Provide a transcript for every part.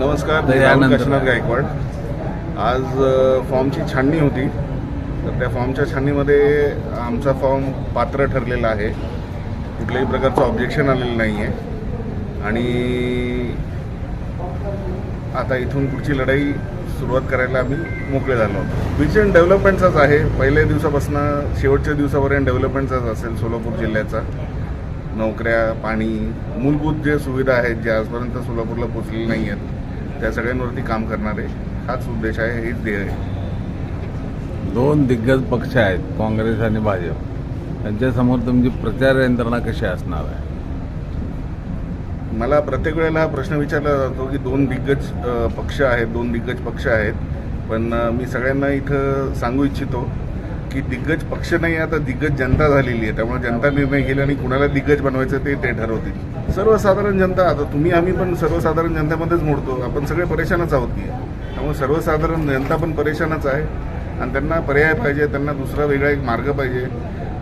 नमस्कार यानंतर- काशीनाथ गायकवाड. आज फॉर्मची छाननी होती. तर त्या फॉर्मच्या छाननीमध्ये आमचा फॉर्म पात्र ठरलेला आहे. कुठल्याही प्रकारचं ऑब्जेक्शन आलेलं नाही आहे आणि आता इथून पुढची लढाई सुरुवात करायला आम्ही मोकळे झालो आहोत. विजन डेव्हलपमेंटचाच आहे? पहिल्या दिवसापासून शेवटच्या दिवसापर्यंत डेव्हलपमेंटचाच असेल सोलापूर जिल्ह्याचा. नोकऱ्या पाणी मूलभूत जे सुविधा आहेत ज्या आजपर्यंत सोलापूरला पोचलेल्या नाही आहेत त्या सगळ्यांवरती काम करणारे. हाच उद्देश आहे हेच ध्येय आहे. दोन दिग्गज पक्ष आहेत काँग्रेस आणि भाजप. त्यांच्यासमोर तुमची प्रचार यंत्रणा कशी असणार आहे? मला प्रत्येक वेळेला हा प्रश्न विचारला जातो की दोन दिग्गज अ, पक्ष आहेत दोन दिग्गज पक्ष आहेत. पण अ, मी सगळ्यांना इथं सांगू इच्छितो की दिग्गज पक्ष नाही आता दिग्गज जनता झालेली आहे. त्यामुळे जनता निर्णय घेईल आणि कुणाला दिग्गज बनवायचं ते ते ठरवतील. सर्वसाधारण जनता आता तुम्ही आम्ही पण सर्वसाधारण जनतेमध्येच मोडतो. आपण सगळे परेशानच आहोत की. त्यामुळे सर्वसाधारण जनता पण परेशानच आहे. आणि त्यांना पर्याय पाहिजे त्यांना दुसरा वेगळा एक मार्ग पाहिजे.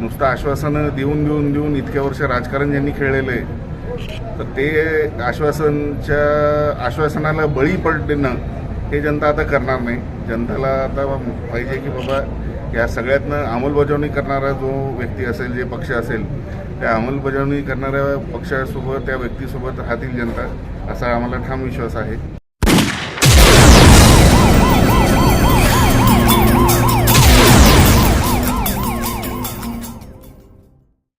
नुसतं आश्वासनं देऊन देऊन देऊन इतक्या वर्ष राजकारण ज्यांनी खेळलेलं आहे तर ते आश्वासनच्या आश्वासनाला बळी पडणं हे जनता आता करणार नाही. जनतेला आता पाहिजे की बाबा या सगळ्यातनं अंमलबजावणी करणारा जो व्यक्ती असेल जे पक्ष असेल त्या अंमलबजावणी करणाऱ्या पक्षासोबत त्या व्यक्तीसोबत राहतील जनता असा आम्हाला ठाम विश्वास आहे.